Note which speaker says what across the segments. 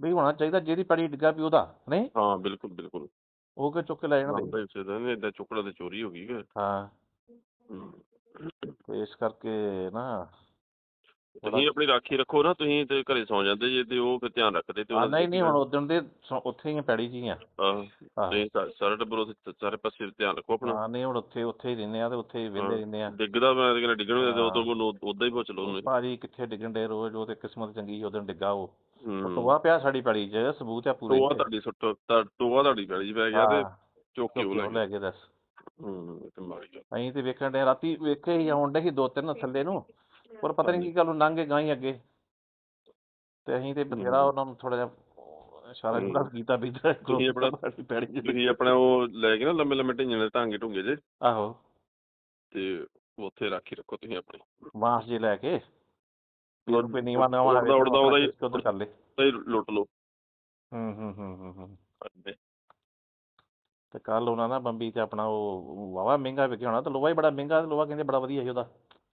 Speaker 1: ਵੀ ਹੋਣਾ ਚਾਹੀਦਾ ਜਿਹਦੀ ਪੈੜੀ ਡਿੱਗਾ ਵੀ ਉਹਦਾ ਨਹੀਂ
Speaker 2: ਹਾਂ ਬਿਲਕੁਲ ਬਿਲਕੁਲ।
Speaker 1: ਉਹ ਕਿ ਚੁੱਕ ਕੇ ਲੈ ਜਾਣਾ ਬਈ
Speaker 2: ਬਣਦਾ ਹੀ ਉਸੇ ਦਾ ਨਹੀਂ ਏਦਾਂ ਚੁੱਕੜਾ ਤੇ ਚੋਰੀ ਹੋ ਗਈ
Speaker 1: ਹਾਂ।
Speaker 2: ਹੂੰ।
Speaker 1: ਤੇ ਇਸ ਕਰਕੇ ਨਾ
Speaker 2: ਤੁਸੀਂ ਆਪਣੀ ਰਾਖੀ ਰੱਖੋ ਨਾ ਤੁਸੀਂ ਤੇ ਘਰੇ ਸੌ ਜਾਂਦੇ ਜੇ ਤੇ ਉਹ ਫਿਰ ਧਿਆਨ ਰੱਖਦੇ ਤੇ
Speaker 1: ਨਹੀਂ ਨਹੀਂ ਹੁਣ ਉਦੋਂ ਦੇ ਉੱਥੇ ਹੀ ਪੈੜੀ ਹੀ ਆ।
Speaker 2: ਤੇ ਸਾਰਾ ਟੱਬਰ ਉਹਦੇ ਸਾਰੇ ਪਾਸੇ ਧਿਆਨ ਰੱਖੋ ਆਪਣਾ।
Speaker 1: ਹਾਂ ਨਹੀਂ ਹੁਣ ਉੱਥੇ ਉੱਥੇ ਹੀ ਰਹਿੰਦੇ ਆ ਤੇ ਉੱਥੇ ਹੀ ਵਿਹਲੇ। ਰਹਿੰਦੇ ਆ।
Speaker 2: ਡਿੱਗਦਾ ਮੈਂ ਤੇ ਕਹਿੰਦਾ ਡਿੱਗਣ ਦੇ
Speaker 1: ਹਾਂ।
Speaker 2: ਉਦੋਂ ਕੋਲ ਉਦਾਂ ਹੀ ਪੁੱਛ ਲਓ ਉਹਨੂੰ
Speaker 1: ਭਾਜੀ ਕਿੱਥੇ ਡਿੱਗਣ ਰੋਜ਼ ਉਹ ਤੇ ਕਿਸਮਤ ਚੰਗੀ ਸੀ ਉਦੋਂ ਡਿੱਗਾ ਉਹ। ਟੋਆ ਪਿਆ ਸਾਡੀ ਪੈੜੀ 'ਚ ਸਬੂਤ ਆ ਪੂਰੇ
Speaker 2: ਟੋਆ
Speaker 1: ਤੇ।
Speaker 2: ਤੁਹਾਡੀ ਸੁੱਟ ਤਾਂ ਟੋਆ ਤੁਹਾਡੀ ਪੈਲੀ 'ਚ ਪੈ ਗਿਆ ਤੇ
Speaker 1: ਹਾਂ,
Speaker 2: ਚੁੱਕ ਕੇ ਉਹ ਲੈ
Speaker 1: ਉਹ
Speaker 2: ਗਿਆ।
Speaker 1: ਲੈ ਕੇ ਦੱਸ।
Speaker 2: ਹੂੰ ਇਹ ਤੇ ਮਾੜੀ ਗੱਲ।
Speaker 1: ਅਸੀਂ ਤੇ ਵੇਖਣ ਡੇ ਰਾਤੀ ਵੇਖੇ ਹੀ ਆਉਣ ਡੇ ਸੀ ਦੋ ਤਿੰਨ ਥੱਲੇ ਨੂੰ। ਪਰ ਪਤਾ ਨਹੀਂ ਕੀ ਗੱਲ ਲੰਘ ਕੇ ਗਾਂ ਹੀ ਅੱਗੇ। ਤੇ ਅਸੀਂ ਤੇ ਬਥੇਰਾ। ਉਹਨਾਂ ਨੂੰ ਥੋੜਾ ਜਿਹਾ ਇਸ਼ਾਰਾ। ਜਿਹੜਾ ਕੀਤਾ ਵੀ ਇੱਧਰ
Speaker 2: ਤੁਸੀਂ ਆਪਣਾ-
Speaker 1: ਪੈੜੀ
Speaker 2: ਤੁਸੀਂ ਆਪਣਾ ਉਹ ਲੈ ਕੇ ਨਾ ਲੰਮੇ ਲੰਮੇ ਢਿੰਗੇ ਦੇ ਢਾਂਗੇ ਢੁੰਗੇ ਜੇ।
Speaker 1: ਆਹੋ।
Speaker 2: ਤੇ ਉੱਥੇ ਰਾਖੀ ਰੱਖੋ ਤੁਸੀਂ ਆਪਣੀ।
Speaker 1: ਬਾਂਸ ਜੇ ਲੈ ਕੇ ਹੋਰ ਕੋਈ ਨੀਵਾ ਨਵਾਂ
Speaker 2: ਉੜਦਾ ਉੜਦਾ ਉਹਦਾ
Speaker 1: ਕਰ ਲੈ।
Speaker 2: ਤੇ ਲੁੱਟ ਲਓ।
Speaker 1: ਹੂੰ ਹੂੰ ਹੂੰ ਹੂੰ ਤੇ ਕੱਲ ਉਹਨਾਂ ਨਾ ਬੰਬੀ ਤੇ ਆਪਣਾ ਉਹ ਵਾਵਾ ਮਹਿੰਗਾ ਵਿਕਿਆ ਹੋਣਾ ਤੇ ਲੋਹਾ ਹੀ ਬੜਾ ਮਹਿੰਗਾ ਤੇ ਲੋਹਾ ਕਹਿੰਦੇ ਬੜਾ ਵਧੀਆ ਸੀ ਉਹਦਾ।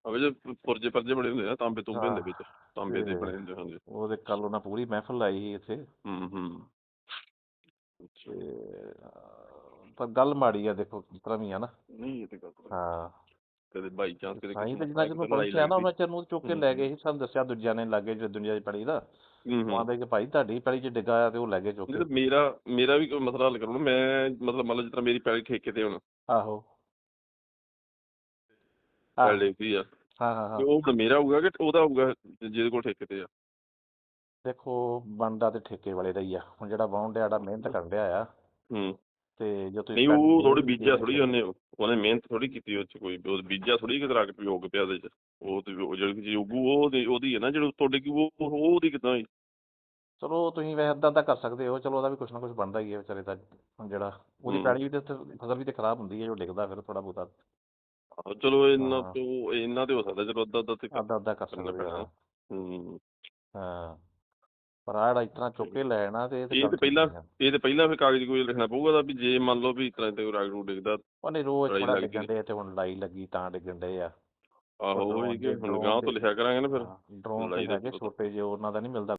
Speaker 2: ਅਵੇ ਜੇ ਪੁਰਜੇ ਪਰਜੇ ਬਣੇ ਹੁੰਦੇ ਆ ਤਾਂਬੇ ਤੁੰਬੇ ਹੁੰਦੇ। ਵਿੱਚ ਤਾਂਬੇ ਦੇ ਬਣੇ ਹੁੰਦੇ ਹਾਂਜੀ।
Speaker 1: ਉਹਦੇ ਕੱਲ ਉਹਨਾਂ ਪੂਰੀ ਮਹਿਫਲ ਲਾਈ ਸੀ ਇੱਥੇ।
Speaker 2: ਹੂੰ ਹੂੰ।
Speaker 1: ਪਰ ਗੱਲ ਮਾੜੀ ਆ ਦੇਖੋ ਜਿਸ ਤਰ੍ਹਾਂ ਵੀ ਆ ਨਾ।
Speaker 2: ਨਹੀਂ ਇਹ ਤੇ ਗੱਲ
Speaker 1: ਹਾਂ।
Speaker 2: ਕਦੇ ਬਾਈ ਚਾਂਸ ਕਦੇ
Speaker 1: ਸਾਈਂ ਤੇ
Speaker 2: ਕਿਸੇ
Speaker 1: ਜਿੰਨਾ ਚਿਰ ਨੂੰ
Speaker 2: ਨਾਲ ਲੜਾਈ
Speaker 1: ਪਹੁੰਚਿਆ ਨਾ
Speaker 2: ਲੱਗਦੀ।
Speaker 1: ਉਹਨਾਂ ਚਿਰ ਨੂੰ ਚੁੱਕ ਕੇ ਲੈ ਗਏ ਸੀ ਸਾਨੂੰ ਦੱਸਿਆ ਦੂਜਿਆਂ ਨੇ ਲਾਗੇ ਜੋ ਦੁਨੀਆ ਦੀ ਪੜੀ ਦਾ।
Speaker 2: ਹੂੰ
Speaker 1: ਉਹ
Speaker 2: ਹੂੰ
Speaker 1: ਆਂਦੇ ਕਿ ਭਾਈ ਤੁਹਾਡੀ ਪੜੀ 'ਚ ਡਿੱਗਾ ਆ ਤੇ ਉਹ ਲੈ ਗਏ ਚੁੱਕ ਕੇ।
Speaker 2: ਮੇਰਾ ਮੇਰਾ ਵੀ ਕੋਈ ਮਸਲਾ ਹੱਲ ਕਰੋ ਮੈਂ ਮਤਲਬ ਮੰਨ ਲਓ ਜਿਸ ਤਰ੍ਹਾਂ ਮੇਰੀ ਪੈਲੀ ਠੇਕੇ ਤੇ ਹੁਣ।
Speaker 1: ਆਹੋ। ਆਹ,
Speaker 2: ਪੈਲੀ ਦੀ ਆ।
Speaker 1: ਹਾਂ ਹਾਂ ਹਾਂ।
Speaker 2: ਤੇ ਉਹ ਹੁਣ ਮੇਰਾ ਹੋਊਗਾ ਕਿ ਉਹਦਾ ਹੋਊਗਾ ਜਿਹਦੇ ਕੋਲ ਠੇਕੇ ਤੇ ਆ।
Speaker 1: ਦੇਖੋ ਬਣਦਾ ਤੇ ਠੇਕੇ ਵਾਲੇ ਦਾ ਹੀ ਆ। ਹੁਣ ਜਿਹੜਾ ਵਾਹੁਣ ਡਿਆ ਜਿਹੜਾ ਮਿਹਨਤ ਕਰਨ ਡਿਆ ਆ।
Speaker 2: ਹੂੰ।
Speaker 1: ਤੇ ਜੋ ਤੁਸੀਂ
Speaker 2: ਨਹੀਂ
Speaker 1: ਪੈਲੀ
Speaker 2: ਉਹ ਥੋੜੀ
Speaker 1: ਦੇ-
Speaker 2: ਬੀਜਿਆ ਥੋੜੀ ਉਹਨੇ ਉਹਨੇ ਮਿਹਨਤ ਥੋੜੀ ਕੀਤੀ ਉਹ ਚ ਕੋਈ। ਉਹ ਬੀਜਿਆ ਥੋੜੀ ਕਿ ਰੱਖ ਪਿਓ ਪਿਆ ਉਹਦੇ ਚ। ਉਹ ਤੇ ਉਹ ਜਿਹੜੀ ਚੀਜ਼ ਉੱਗੂ ਉਹ ਉਹਦੀ ਉਹਦੀ ਹੈ ਨਾ ਜਿਹੜੀ ਤੁਹਾਡੇ ਕੀ ਉਹ ਉਹ ਉਹਦੀ ਕਿਦਾਂ ਹੋਈ?
Speaker 1: ਚਲੋ ਤੁਸੀਂ ਵੈਸੇ ਏਦਾਂ ਦਾ ਕਰ ਸਕਦੇ ਹੋ। ਚਲੋ ਉਹਦਾ ਵੀ ਕੁਛ ਨਾ ਕੁਛ ਬਣਦਾ ਹੀ ਹੈ ਵਿਚਾਰੇ ਦਾ। ਹੁਣ ਜਿਹੜਾ ਉਹਦੀ
Speaker 2: ਹੂੰ।
Speaker 1: ਪੈੜੀ ਵੀ ਤੇ ਉੱਥੇ ਫਸਲ ਵੀ ਤੇ ਖਰਾਬ ਹੁੰਦੀ ਹੈ ਜੋ ਡਿੱਗਦਾ ਫਿਰ ਥੋੜਾ ਬਹੁਤਾ।
Speaker 2: ਆਹੋ, ਚਲੋ ਇੰਨਾ
Speaker 1: ਹਾਂ।
Speaker 2: ਤੋਂ ਇੰਨਾ ਤੇ ਹੋ ਸਕਦਾ ਚਲੋ ਅੱਧਾ ਅੱਧਾ ਤੇ ਕਰ-
Speaker 1: ਅੱਧਾ ਅੱਧਾ ਕਰ
Speaker 2: ਕਰਨਾ
Speaker 1: ਸਕਦੇ
Speaker 2: ਪੈਣਾ।
Speaker 1: ਹੋ
Speaker 2: ਹੂੰ
Speaker 1: ਹਾਂ ਪਰ ਆਹ ਜਿਹੜਾ ਇਤਨਾ ਚੁੱਕ ਕੇ ਲੈ ਆਣਾ ਤੇ
Speaker 2: ਇਹ ਤੇ ਪਹਿਲਾਂ-। ਇਹ ਤੇ ਪਹਿਲਾਂ ਫਿਰ ਕਾਗਜ਼ ਕੋਈ ਲਿਖਣਾ ਪਊਗਾ ਤਾਂ ਵੀ ਜੇ ਮੰਨ ਲਓ ਵੀ ਇਸ ਤਰ੍ਹਾਂ ਤੇ ਰਾਗ ਰੂ ਡਿੱਗਦਾ
Speaker 1: ਉਹਨੇ ਰੋਜ਼
Speaker 2: ਲੜਾਈ
Speaker 1: ਥੋੜਾ
Speaker 2: ਲੱਗਦੀ
Speaker 1: ਡਿੱਗਣ ਦੇ ਤੇ ਹੁਣ ਲੜਾਈ ਲੱਗੀ ਤਾਂ ਡਿੱਗਣ ਦੇ ਆ
Speaker 2: ਆਹੋ
Speaker 1: ਉਹ
Speaker 2: ਹੀ ਕਿ ਹੁਣ ਗਾਂਹ ਤੋਂ ਲਿਖਿਆ ਕਰਾਂਗੇ ਨਾ ਫਿਰ
Speaker 1: ਡਰੋਨ ਤੇ
Speaker 2: ਲੜਾਈ ਦਾ
Speaker 1: ਹੈਗੇ
Speaker 2: ਪਤਾ।
Speaker 1: ਛੋਟੇ ਜਿਹੇ ਉਹਨਾਂ ਦਾ ਨਹੀਂ ਮਿਲਦਾ